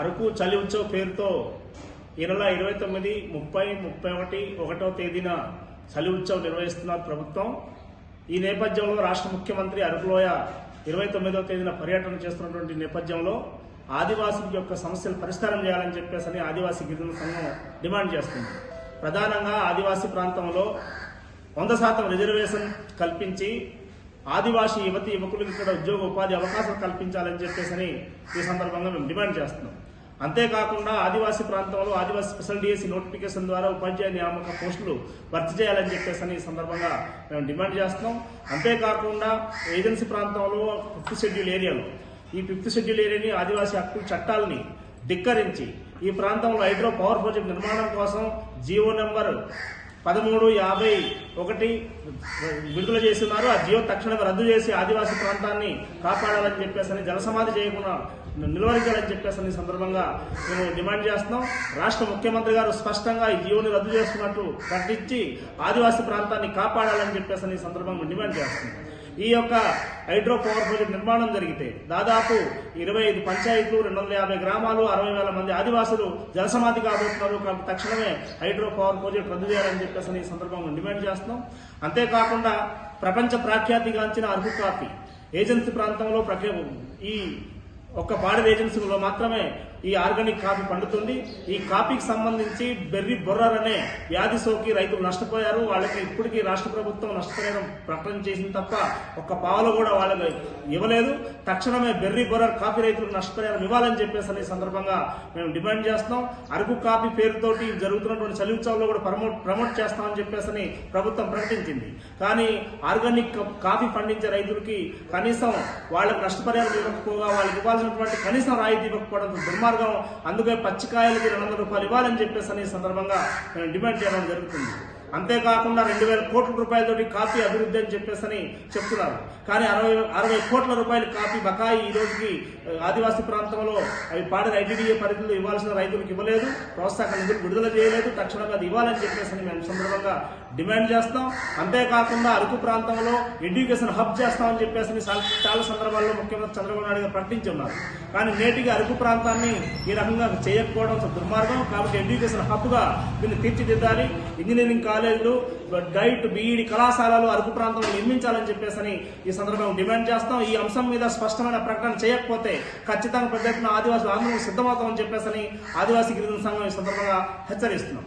అరకు చలి ఉత్సవ్ పేరుతో ఈ నెల ఇరవై తొమ్మిది ముప్పై ముప్పై ఒకటి ఒకటో తేదీన చలి ఉత్సవ్ నిర్వహిస్తున్నారు ప్రభుత్వం ఈ నేపథ్యంలో రాష్ట్ర ముఖ్యమంత్రి అరకులోయ ఇరవై తొమ్మిదవ తేదీన పర్యటన చేస్తున్నటువంటి నేపథ్యంలో ఆదివాసుల యొక్క సమస్యలు పరిష్కారం చేయాలని చెప్పేసి అని ఆదివాసీ గిరిజన సంఘం డిమాండ్ చేస్తుంది. ప్రధానంగా ఆదివాసీ ప్రాంతంలో వంద శాతం రిజర్వేషన్ కల్పించి ఆదివాసీ యువతి యువకులకు ఇక్కడ ఉద్యోగ ఉపాధి అవకాశం కల్పించాలని చెప్పేసి ఈ సందర్భంగా మేము డిమాండ్ చేస్తున్నాం. అంతేకాకుండా ఆదివాసీ ప్రాంతంలో ఆదివాసీ స్పెషల్ డిఎస్సి నోటిఫికేషన్ ద్వారా ఉపాధ్యాయ నియామక పోస్టులు భర్తీ చేయాలని చెప్పేసి ఈ సందర్భంగా మేము డిమాండ్ చేస్తున్నాం. అంతేకాకుండా ఏజెన్సీ ప్రాంతంలో ఫిఫ్త్ షెడ్యూల్ ఏరియాలో ఈ ఫిఫ్త్ షెడ్యూల్ ఏరియాని ఆదివాసీ హక్కుల చట్టాలని ధిక్కరించి ఈ ప్రాంతంలో హైడ్రో పవర్ ప్రాజెక్ట్ నిర్మాణం కోసం జియో నెంబర్ పదమూడు యాభై ఒకటి విడుదల చేస్తున్నారు. ఆ జియో తక్షణమే రద్దు చేసి ఆదివాసీ ప్రాంతాన్ని కాపాడాలని చెప్పేసి జలసమాధి చేయకుండా నిలువరించాలని చెప్పేసి ఈ సందర్భంగా మేము డిమాండ్ చేస్తున్నాం. రాష్ట్ర ముఖ్యమంత్రి గారు స్పష్టంగా ఈ జియోని రద్దు చేస్తున్నట్టు ప్రకటించి ఆదివాసీ ప్రాంతాన్ని కాపాడాలని చెప్పేసి ఈ సందర్భంగా డిమాండ్ చేస్తున్నాం. ఈ యొక్క హైడ్రో పవర్ ప్రాజెక్ట్ నిర్మాణం జరిగితే దాదాపు ఇరవై ఐదు పంచాయతీలు రెండు వందల యాభై గ్రామాలు అరవై వేల మంది ఆదివాసులు జలసమాధి కాబోతున్నారు. కాబట్టి తక్షణమే హైడ్రో పవర్ ప్రాజెక్ట్ రద్దు చేయాలని చెప్పేసి ఈ సందర్భంగా డిమాండ్ చేస్తున్నాం. అంతేకాకుండా ప్రపంచ ప్రాఖ్యాతిగాంచిన అర్హు కాఫీ ఏజెన్సీ ప్రాంతంలో ప్రఖ్యా ఈ ఒక్క పాడేరు ఏజెన్సీలో మాత్రమే ఈ ఆర్గానిక్ కాఫీ పండుతుంది. ఈ కాఫీకి సంబంధించి బెర్రీ బొర్రర్ అనే వ్యాధి సోకి రైతులు నష్టపోయారు. వాళ్ళకి ఇప్పటికీ రాష్ట్ర ప్రభుత్వం నష్టపరిహారం ప్రకటన చేసింది తప్ప ఒక్క పావలు కూడా వాళ్ళకి ఇవ్వలేదు. తక్షణమే బెర్రీ బొర్రర్ కాఫీ రైతులకు నష్టపరిహారం ఇవ్వాలని చెప్పేసి అనే సందర్భంగా మేము డిమాండ్ చేస్తున్నాం. అరకు కాఫీ పేరుతోటి జరుగుతున్నటువంటి చలి ఉత్సవంలో కూడా ప్రమోట్ ప్రమోట్ చేస్తామని చెప్పేసి ప్రభుత్వం ప్రకటించింది. కానీ ఆర్గానిక్ కాఫీ పండించే రైతులకి కనీసం వాళ్ళకి నష్టపరిహారం ఇవ్వకపోగా వాళ్ళకి ఇవ్వాల్సినటువంటి కనీసం రాయితీ ఇవ్వకపోవడం దుర్మార్గం. అందుకే పచ్చికాయలకి రెండు వందల రూపాయలు ఇవ్వాలని చెప్పేసి అని సందర్భంగా నేను డిమాండ్ చేయడం జరుగుతుంది. అంతేకాకుండా రెండు వేల కోట్ల రూపాయలతోటి కాఫీ అభివృద్ధి అని చెప్పేసి అని చెప్తున్నారు. కానీ అరవై అరవై కోట్ల రూపాయల కాఫీ బకాయి ఈ రోజుకి ఆదివాసీ ప్రాంతంలో అవి పాడిన ఐటీడీఏ పరిధిలో ఇవ్వాల్సిన రైతులకు ఇవ్వలేదు ప్రోత్సాహక నిధులు విడుదల చేయలేదు తక్షణంగా అది ఇవ్వాలని చెప్పేసి అని మేము సందర్భంగా డిమాండ్ చేస్తాం. అంతేకాకుండా అరకు ప్రాంతంలో ఎడ్యుకేషన్ హబ్ చేస్తామని చెప్పేసి చాలా- చాలా సందర్భాల్లో ముఖ్యమంత్రి చంద్రబాబు నాయుడు గారు ప్రకటించి ఉన్నారు కానీ నేటికి అరకు ప్రాంతాన్ని ఈ రకంగా చేయకపోవడం దుర్మార్గం. కాబట్టి ఎడ్యుకేషన్ హబ్గా దీన్ని తీర్చిదిద్దాలి. ఇంజనీరింగ్ కాలేజీలు డైట్ బీఈడి కళాశాలలు అరకు ప్రాంతంలో నిర్మించాలని చెప్పేసి ఈ సందర్భంగా డిమాండ్ చేస్తాం. ఈ అంశం మీద స్పష్టమైన ప్రకటన చేయకపోతే ఖచ్చితంగా పెద్ద ఎత్తున ఆదివాసులు ఆందోళన సిద్ధమవుతామని చెప్పేసి ఆదివాసీ గిరిజన సంఘం ఈ సందర్భంగా హెచ్చరిస్తున్నాం.